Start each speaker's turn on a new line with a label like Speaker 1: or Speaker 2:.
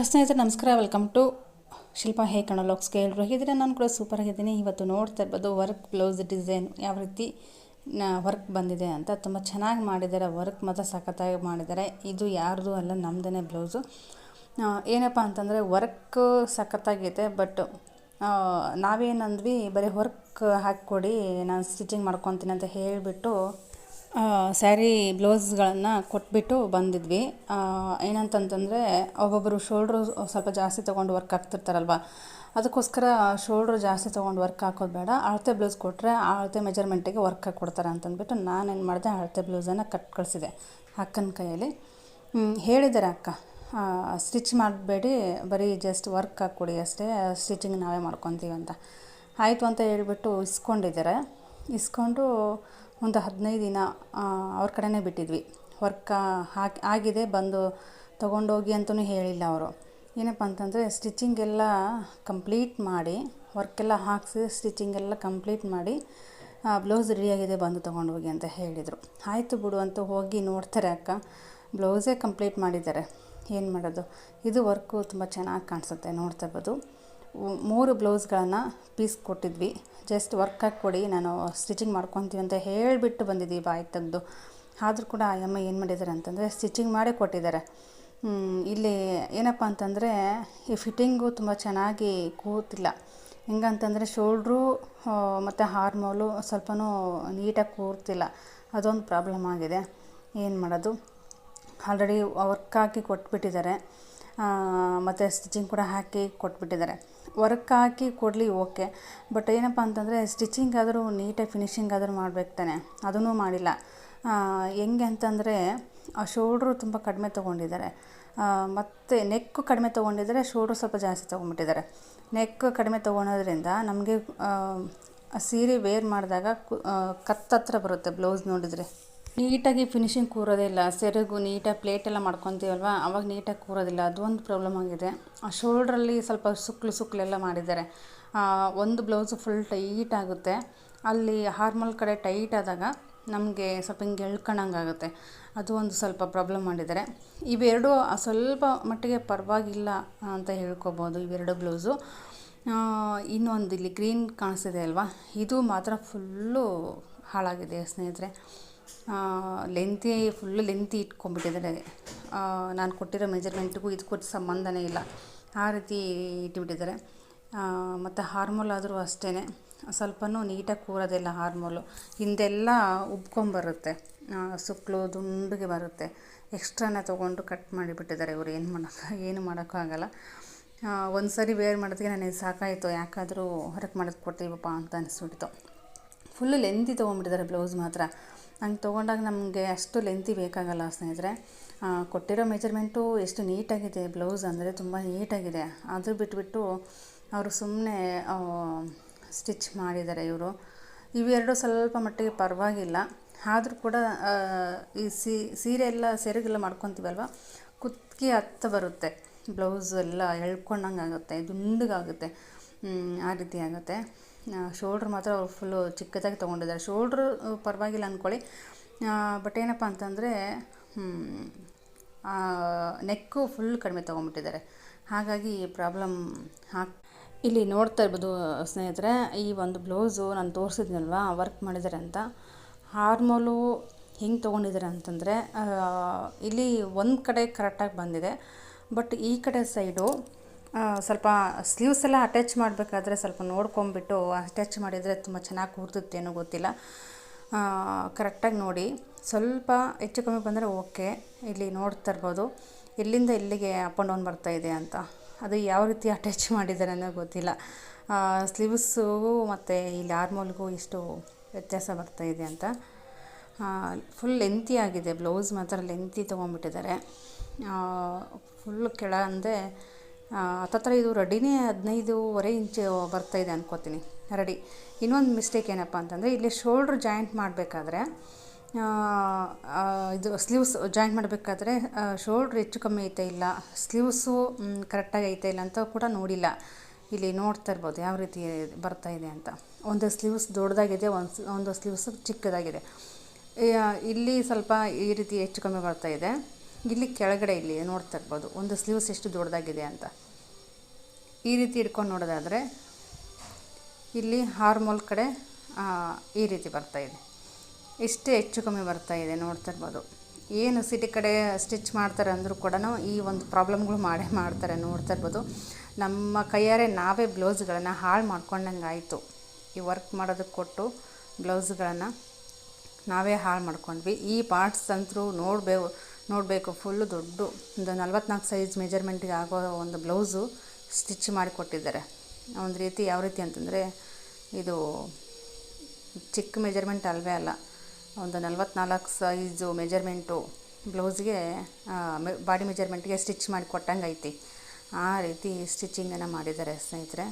Speaker 1: ಸ್ನೇಹಿತರೆ, ನಮಸ್ಕಾರ. Welcome to Shilpa ಹೇ ಕಣಲೋಕ್ಸ್ಗೆ ಎಲ್ಲರೂ ಹೇಗಿದ್ರೆ ನಾನು ಕೂಡ ಸೂಪರ್ ಆಗಿದ್ದೀನಿ. ಇವತ್ತು ನೋಡ್ತಾ ಇರ್ಬೋದು ವರ್ಕ್ ಬ್ಲೌಸ್ ಡಿಸೈನ್ ಯಾವ ರೀತಿ ವರ್ಕ್ ಬಂದಿದೆ ಅಂತ. ತುಂಬ ಚೆನ್ನಾಗಿ ಮಾಡಿದ್ದಾರೆ. ವರ್ಕ್ ಮಾತ್ರ ಸಖತ್ತಾಗಿ ಮಾಡಿದ್ದಾರೆ. ಇದು ಯಾರ್ದು ಅಲ್ಲ ನಮ್ಮದೇ ಬ್ಲೌಸು ಏನಪ್ಪ ಅಂತಂದರೆ ವರ್ಕ್ ಸಖತ್ತಾಗಿದೆ ಬಟ್ ನಾವೇನಂದ್ವಿ, ಬರೀ ವರ್ಕ್ ಹಾಕಿಕೊಡಿ, ನಾನು ಸ್ಟಿಚಿಂಗ್ ಮಾಡ್ಕೊತೀನಿ ಅಂತ ಹೇಳಿಬಿಟ್ಟು ಸ್ಯಾರಿ ಬ್ಲೌಸ್ಗಳನ್ನು ಕೊಟ್ಬಿಟ್ಟು ಬಂದಿದ್ವಿ. ಏನಂತಂತಂದರೆ ಒಬ್ಬೊಬ್ಬರು ಶೋಲ್ಡ್ರು ಸ್ವಲ್ಪ ಜಾಸ್ತಿ ತೊಗೊಂಡು ವರ್ಕ್ ಹಾಕ್ತಿರ್ತಾರಲ್ವ? ಅದಕ್ಕೋಸ್ಕರ ಶೋಲ್ಡ್ರು ಜಾಸ್ತಿ ತೊಗೊಂಡು ವರ್ಕ್ ಹಾಕೋದು ಬೇಡ. ಅಳತೆ ಬ್ಲೌಸ್ ಕೊಟ್ಟರೆ ಆ ಅಳತೆ ಮೆಜರ್ಮೆಂಟಿಗೆ ವರ್ಕ್ ಕೊಡ್ತಾರೆ ಅಂತಂದ್ಬಿಟ್ಟು ನಾನೇನು ಮಾಡಿದೆ ಅಳತೆ ಬ್ಲೌಸನ್ನು ಕಟ್ ಕಳಿಸಿದೆ ಅಕ್ಕನ ಕೈಯಲ್ಲಿ. ಹೇಳಿದ್ದಾರೆ ಅಕ್ಕ. ಸ್ಟಿಚ್ ಮಾಡಬೇಡಿ, ಬರೀ ಜಸ್ಟ್ ವರ್ಕ್ ಹಾಕ್ಕೊಡಿ ಅಷ್ಟೇ, ಸ್ಟಿಚಿಂಗ್ ನಾವೇ ಮಾಡ್ಕೊತೀವಿ ಅಂತ. ಆಯಿತು ಅಂತ ಹೇಳಿಬಿಟ್ಟು ಇಸ್ಕೊಂಡಿದ್ದಾರೆ. ಇಸ್ಕೊಂಡು ಒಂದು ಹದಿನೈದು ದಿನ ಅವ್ರ ಕಡೆನೇ ಬಿಟ್ಟಿದ್ವಿ. ವರ್ಕ್ ಹಾಕಿ, ಆಗಿದೆ, ಬಂದು ತೊಗೊಂಡೋಗಿ ಅಂತಲೂ ಹೇಳಿಲ್ಲ ಅವರು. ಏನಪ್ಪ ಅಂತಂದರೆ ಸ್ಟಿಚಿಂಗ್ ಎಲ್ಲ ಕಂಪ್ಲೀಟ್ ಮಾಡಿ ವರ್ಕೆಲ್ಲ ಹಾಕಿಸಿ ಸ್ಟಿಚಿಂಗ್ ಎಲ್ಲ ಕಂಪ್ಲೀಟ್ ಮಾಡಿ ಬ್ಲೌಸ್ ರೆಡಿಯಾಗಿದೆ ಬಂದು ತೊಗೊಂಡೋಗಿ ಅಂತ ಹೇಳಿದರು. ಆಯಿತು ಬಿಡು ಅಂತ ಹೋಗಿ ನೋಡ್ತಾರೆ ಅಕ್ಕ. ಬ್ಲೌಸೇ ಕಂಪ್ಲೀಟ್ ಮಾಡಿದ್ದಾರೆ. ಏನು ಮಾಡೋದು? ಇದು ವರ್ಕು ತುಂಬ ಚೆನ್ನಾಗಿ ಕಾಣಿಸುತ್ತೆ ನೋಡ್ತಾ ಇರ್ಬೋದು. ಮೂರು ಬ್ಲೌಸ್ಗಳನ್ನು ಪೀಸ್ ಕೊಟ್ಟಿದ್ವಿ. ಜಸ್ಟ್ ವರ್ಕ್ ಹಾಕಿ ಕೊಡಿ, ನಾನು ಸ್ಟಿಚಿಂಗ್ ಮಾಡ್ಕೊತೀವಿ ಅಂತ ಹೇಳಿಬಿಟ್ಟು ಬಂದಿದ್ದೀವಿ ಬಾಯಿ ತೆಗೆದು. ಆದರೂ ಕೂಡ ಆ ಅಮ್ಮ ಏನು ಮಾಡಿದ್ದಾರೆ ಅಂತಂದರೆ ಸ್ಟಿಚಿಂಗ್ ಮಾಡೇ ಕೊಟ್ಟಿದ್ದಾರೆ. ಇಲ್ಲಿ ಏನಪ್ಪ ಅಂತಂದರೆ ಈ ಫಿಟ್ಟಿಂಗು ತುಂಬ ಚೆನ್ನಾಗಿ ಕೂತಿಲ್ಲ. ಹೆಂಗಂತಂದರೆ ಶೋಲ್ಡ್ರು ಮತ್ತು ಹಾರ್ಮೋಲು ಸ್ವಲ್ಪನೂ ನೀಟಾಗಿ ಕೂರ್ತಿಲ್ಲ. ಅದೊಂದು ಪ್ರಾಬ್ಲಮ್ ಆಗಿದೆ. ಏನು ಮಾಡೋದು? ಆಲ್ರೆಡಿ ವರ್ಕ್ ಹಾಕಿ ಕೊಟ್ಬಿಟ್ಟಿದ್ದಾರೆ. ಮತ್ತು ಸ್ಟಿಚಿಂಗ್ ಕೂಡ ಹಾಕಿ ಕೊಟ್ಬಿಟ್ಟಿದ್ದಾರೆ. ವರ್ಕ್ ಹಾಕಿ ಕೊಡಲಿ ಓಕೆ ಬಟ್ ಏನಪ್ಪ ಅಂತಂದರೆ ಸ್ಟಿಚಿಂಗ್ ಆದರೂ ನೀಟಾಗಿ ಫಿನಿಶಿಂಗ್ ಆದರೂ ಮಾಡ್ಬೇಕು ತಾನೆ. ಅದನ್ನೂ ಮಾಡಿಲ್ಲ. ಹೆಂಗೆ ಅಂತಂದರೆ ಆ ಶೋಲ್ಡ್ರು ತುಂಬ ಕಡಿಮೆ ತೊಗೊಂಡಿದ್ದಾರೆ. ಮತ್ತು ನೆಕ್ಕು ಕಡಿಮೆ ತೊಗೊಂಡಿದ್ದಾರೆ ಶೋಲ್ಡ್ರು ಸ್ವಲ್ಪ ಜಾಸ್ತಿ ತೊಗೊಂಡ್ಬಿಟ್ಟಿದ್ದಾರೆ. ನೆಕ್ ಕಡಿಮೆ ತೊಗೊಳೋದ್ರಿಂದ ನಮಗೆ ಸೀರೆ ವೇರ್ ಮಾಡಿದಾಗ ಕತ್ತತ್ರ ಬರುತ್ತೆ ಬ್ಲೌಸ್ ನೋಡಿದರೆ. ನೀಟಾಗಿ ಫಿನಿಶಿಂಗ್ ಕೂರೋದೇ ಇಲ್ಲ. ಸೆರಗು ನೀಟಾಗಿ ಪ್ಲೇಟ್ ಎಲ್ಲ ಮಾಡ್ಕೊತೀವಲ್ವ? ಅವಾಗ ನೀಟಾಗಿ ಕೂರೋದಿಲ್ಲ. ಅದೊಂದು ಪ್ರಾಬ್ಲಮ್ ಆಗಿದೆ. ಆ ಶೋಲ್ಡ್ರಲ್ಲಿ ಸ್ವಲ್ಪ ಸುಕ್ಲು ಸುಕ್ಲೆಲ್ಲ ಮಾಡಿದ್ದಾರೆ. ಒಂದು ಬ್ಲೌಸು ಫುಲ್ ಟೈಟ್ ಆಗುತ್ತೆ. ಅಲ್ಲಿ ಹಾರ್ಮಲ್ ಕಡೆ ಟೈಟ್ ಆದಾಗ ನಮಗೆ ಸ್ವಲ್ಪ ಹಿಂಗೆ ಎಳ್ಕೊಳಂಗಾಗುತ್ತೆ ಅದು ಒಂದು ಸ್ವಲ್ಪ ಪ್ರಾಬ್ಲಮ್ ಮಾಡಿದ್ದಾರೆ. ಇವೆರಡು ಸ್ವಲ್ಪ ಮಟ್ಟಿಗೆ ಪರವಾಗಿಲ್ಲ ಅಂತ ಹೇಳ್ಕೊಬೋದು ಇವೆರಡು ಬ್ಲೌಸು ಇನ್ನೊಂದು ಇಲ್ಲಿ ಗ್ರೀನ್ ಕಾಣಿಸ್ತಿದೆ ಅಲ್ವಾ? ಇದು ಮಾತ್ರ ಫುಲ್ಲು ಹಾಳಾಗಿದೆ ಸ್ನೇಹಿತರೆ. ಲೆಂತಿ ಫುಲ್ ಲೆಂತಿ ಇಟ್ಕೊಂಡ್ಬಿಟ್ಟಿದ್ದಾರೆ ನಾನು ಕೊಟ್ಟಿರೋ ಮೆಜರ್ಮೆಂಟಿಗೂ ಇದಕ್ಕೂ ಸಂಬಂಧನೇ ಇಲ್ಲ. ಆ ರೀತಿ ಇಟ್ಬಿಟ್ಟಿದ್ದಾರೆ. ಮತ್ತು ಹಾರ್ಮೋಲ್ ಆದರೂ ಅಷ್ಟೇ ಸ್ವಲ್ಪನೂ ನೀಟಾಗಿ ಕೂರೋದಿಲ್ಲ ಹಾರ್ಮೋಲು ಹಿಂದೆಲ್ಲ ಉಬ್ಕೊಂಬರುತ್ತೆ. ಸುಕ್ಕಲು ದುಂಡಿಗೆ ಬರುತ್ತೆ. ಎಕ್ಸ್ಟ್ರಾನ ತೊಗೊಂಡು ಕಟ್ ಮಾಡಿಬಿಟ್ಟಿದ್ದಾರೆ ಇವರು. ಏನು ಮಾಡೋಕ್ಕೆ ಏನು ಮಾಡೋಕ್ಕಾಗಲ್ಲ. ಒಂದು ಸರಿ ವೇರ್ ಮಾಡೋದಕ್ಕೆ ನನಗೆ ಸಾಕಾಯಿತು. ಯಾಕಾದರೂ ಹೊರಗೆ ಮಾಡೋದು ಕೊಡ್ತೀವಪ್ಪ ಅಂತ ಅನಿಸ್ಬಿಡ್ತು. ಫುಲ್ಲು ಲೆಂತಿ ತೊಗೊಂಡ್ಬಿಟ್ಟಿದ್ದಾರೆ ಬ್ಲೌಸ್ ಮಾತ್ರ. ಹಂಗೆ ತೊಗೊಂಡಾಗ ನಮಗೆ ಅಷ್ಟು ಲೆಂತಿ ಬೇಕಾಗಲ್ಲ ಸ್ನೇಹಿತರೆ. ಕೊಟ್ಟಿರೋ ಮೆಜರ್ಮೆಂಟು ಎಷ್ಟು ನೀಟಾಗಿದೆ ಬ್ಲೌಸ್ ಅಂದರೆ ತುಂಬ ನೀಟಾಗಿದೆ. ಅದು ಬಿಟ್ಬಿಟ್ಟು ಅವರು ಸುಮ್ಮನೆ ಸ್ಟಿಚ್ ಮಾಡಿದ್ದಾರೆ ಇವರು. ಇವೆರಡು ಸ್ವಲ್ಪ ಮಟ್ಟಿಗೆ ಪರವಾಗಿಲ್ಲ. ಆದರೂ ಕೂಡ ಈ ಸೀರೆ ಎಲ್ಲ ಸೆರಗೆಲ್ಲ ಮಾಡ್ಕೊತೀವಲ್ವ? ಕುತ್ತಿಗೆ ಹತ್ತ ಬರುತ್ತೆ. ಬ್ಲೌಸ್ ಎಲ್ಲ ಎಳ್ಕೊಂಡಂಗೆ ಆಗುತ್ತೆ ದುಂಡಗಾಗುತ್ತೆ ಆ ರೀತಿ ಆಗುತ್ತೆ. ಶೋಲ್ಡ್ರ್ ಮಾತ್ರ ಅವ್ರು ಫುಲ್ಲು ಚಿಕ್ಕದಾಗಿ ತೊಗೊಂಡಿದ್ದಾರೆ. ಶೋಲ್ಡ್ರು ಪರವಾಗಿಲ್ಲ ಅಂದ್ಕೊಳ್ಳಿ ಬಟ್ ಏನಪ್ಪ ಅಂತಂದರೆ ನೆಕ್ಕು ಫುಲ್ ಕಡಿಮೆ ತೊಗೊಂಡ್ಬಿಟ್ಟಿದ್ದಾರೆ. ಹಾಗಾಗಿ ಪ್ರಾಬ್ಲಮ್ ಹಾಕ್ ಇಲ್ಲಿ ನೋಡ್ತಾ ಇರ್ಬೋದು ಸ್ನೇಹಿತರೆ, ಈ ಒಂದು ಬ್ಲೌಸು ನಾನು ತೋರಿಸಿದ್ನಲ್ವಾ ವರ್ಕ್ ಮಾಡಿದ್ದಾರೆ ಅಂತ. ಹಾರ್ಮೋಲು ಹೆಂಗೆ ತೊಗೊಂಡಿದ್ದಾರೆ ಅಂತಂದರೆ ಇಲ್ಲಿ ಒಂದು ಕಡೆ ಕರೆಕ್ಟಾಗಿ ಬಂದಿದೆ. ಬಟ್ ಈ ಕಡೆ ಸೈಡು ಸ್ವಲ್ಪ ಸ್ಲೀವ್ಸ್ ಎಲ್ಲ ಅಟ್ಯಾಚ್ ಮಾಡಬೇಕಾದ್ರೆ ಸ್ವಲ್ಪ ನೋಡ್ಕೊಂಬಿಟ್ಟು ಅಟ್ಯಾಚ್ ಮಾಡಿದರೆ ತುಂಬ ಚೆನ್ನಾಗಿ ಕೂರ್ತಿತ್ತೇನೋ ಗೊತ್ತಿಲ್ಲ. ಕರೆಕ್ಟಾಗಿ ನೋಡಿ. ಸ್ವಲ್ಪ ಹೆಚ್ಚು ಕಮ್ಮಿ ಬಂದರೆ ಓಕೆ ಇಲ್ಲಿ ನೋಡ್ತಾ ಇರ್ಬೋದು. ಎಲ್ಲಿಂದ ಎಲ್ಲಿಗೆ ಅಪ್ ಆ್ಯಂಡ್ ಡೌನ್ ಬರ್ತಾ ಇದೆ ಅಂತ. ಅದು ಯಾವ ರೀತಿ ಅಟ್ಯಾಚ್ ಮಾಡಿದ್ದಾರೆ ಅನ್ನೋ ಗೊತ್ತಿಲ್ಲ. ಸ್ಲೀವ್ಸು ಮತ್ತು ಇಲ್ಲಿ ಆರ್ಮೋಲ್ಗೂ ಇಷ್ಟು ವ್ಯತ್ಯಾಸ ಬರ್ತಾ ಇದೆ ಅಂತ. ಫುಲ್ ಲೆಂತಿ ಆಗಿದೆ. ಬ್ಲೌಸ್ ಮಾತ್ರ ಲೆಂತಿ ತೊಗೊಂಬಿಟ್ಟಿದ್ದಾರೆ ಫುಲ್ ಕೆಳ ಅಂದರೆ ಹತ್ತತ್ರ ಇದು ರೆಡಿನೇ ಹದಿನೈದೂವರೆ ಇಂಚು ಬರ್ತಾಯಿದೆ ಅನ್ಕೋತೀನಿ, ರೆಡಿ. ಇನ್ನೊಂದು ಮಿಸ್ಟೇಕ್ ಏನಪ್ಪ ಅಂತಂದರೆ, ಇಲ್ಲಿ ಶೋಲ್ಡ್ರ್ ಜಾಯಿಂಟ್ ಮಾಡಬೇಕಾದ್ರೆ ಇದು ಸ್ಲೀವ್ಸ್ ಜಾಯಿಂಟ್ ಮಾಡಬೇಕಾದ್ರೆ ಶೋಲ್ಡ್ರ್ ಹೆಚ್ಚು ಕಮ್ಮಿ ಐತೆ ಇಲ್ಲ ಸ್ಲೀವ್ಸು ಕರೆಕ್ಟಾಗಿ ಐತೆ ಇಲ್ಲ ಅಂತ ಕೂಡ ನೋಡಿಲ್ಲ. ಇಲ್ಲಿ ನೋಡ್ತಾ ಇರ್ಬೋದು ಯಾವ ರೀತಿ ಬರ್ತಾ ಇದೆ ಅಂತ. ಒಂದು ಸ್ಲೀವ್ಸ್ ದೊಡ್ಡದಾಗಿದೆ, ಒಂದು ಒಂದು ಸ್ಲೀವ್ಸ್ ಚಿಕ್ಕದಾಗಿದೆ. ಇಲ್ಲಿ ಸ್ವಲ್ಪ ಈ ರೀತಿ ಹೆಚ್ಚು ಕಮ್ಮಿ ಬರ್ತಾ ಇದೆ. ಇಲ್ಲಿ ಕೆಳಗಡೆ ಇಲ್ಲಿ ನೋಡ್ತಾ ಇರ್ಬೋದು, ಒಂದು ಸ್ಲೀವ್ಸ್ ಎಷ್ಟು ದೊಡ್ಡದಾಗಿದೆ ಅಂತ. ಈ ರೀತಿ ಇಟ್ಕೊಂಡು ನೋಡೋದಾದರೆ ಇಲ್ಲಿ ಹಾರ್ಮೋಲ್ ಕಡೆ ಈ ರೀತಿ ಬರ್ತಾ ಇದೆ. ಇಷ್ಟೇ ಹೆಚ್ಚು ಕಮ್ಮಿ ಬರ್ತಾ ಇದೆ ನೋಡ್ತಾ ಇರ್ಬೋದು ಏನು ಸಿಟಿ ಕಡೆ ಸ್ಟಿಚ್ ಮಾಡ್ತಾರೆ ಅಂದರೂ ಕೂಡ ಈ ಒಂದು ಪ್ರಾಬ್ಲಮ್ಗಳು ಮಾಡೇ ಮಾಡ್ತಾರೆ ನೋಡ್ತಾ ಇರ್ಬೋದು ನಮ್ಮ ಕೈಯಾರೆ ನಾವೇ ಬ್ಲೌಸ್ಗಳನ್ನು ಹಾಳು ಮಾಡ್ಕೊಂಡಂಗೆ ಆಯಿತು. ಈ ವರ್ಕ್ ಮಾಡೋದಕ್ಕೆ ಕೊಟ್ಟು ಬ್ಲೌಸ್ಗಳನ್ನು ನಾವೇ ಹಾಳು ಮಾಡ್ಕೊಂಡ್ವಿ. ಈ ಪಾರ್ಟ್ಸ್ ಅಂತೂ ನೋಡಬೇಕು ನೋಡಬೇಕು, ಫುಲ್ಲು ದೊಡ್ಡ. ಒಂದು ನಲ್ವತ್ನಾಲ್ಕು ಸೈಜ್ ಮೆಜರ್ಮೆಂಟಿಗೆ ಆಗೋ ಒಂದು ಬ್ಲೌಸು ಸ್ಟಿಚ್ ಮಾಡಿ ಕೊಟ್ಟಿದ್ದಾರೆ ಒಂದು ರೀತಿ ಯಾವ ರೀತಿ ಅಂತಂದರೆ ಇದು ಚಿಕ್ಕ ಮೆಜರ್ಮೆಂಟ್ ಅಲ್ವೇ ಅಲ್ಲ. ಒಂದು ನಲ್ವತ್ನಾಲ್ಕು ಸೈಜು ಮೆಜರ್ಮೆಂಟು ಬ್ಲೌಸ್ಗೆ ಬಾಡಿ ಮೆಜರ್ಮೆಂಟ್ಗೆ ಸ್ಟಿಚ್ ಮಾಡಿ ಕೊಟ್ಟಂಗೆ ಐತಿ ಆ ರೀತಿ ಸ್ಟಿಚಿಂಗನ್ನು ಮಾಡಿದ್ದಾರೆ ಸ್ನೇಹಿತರೆ.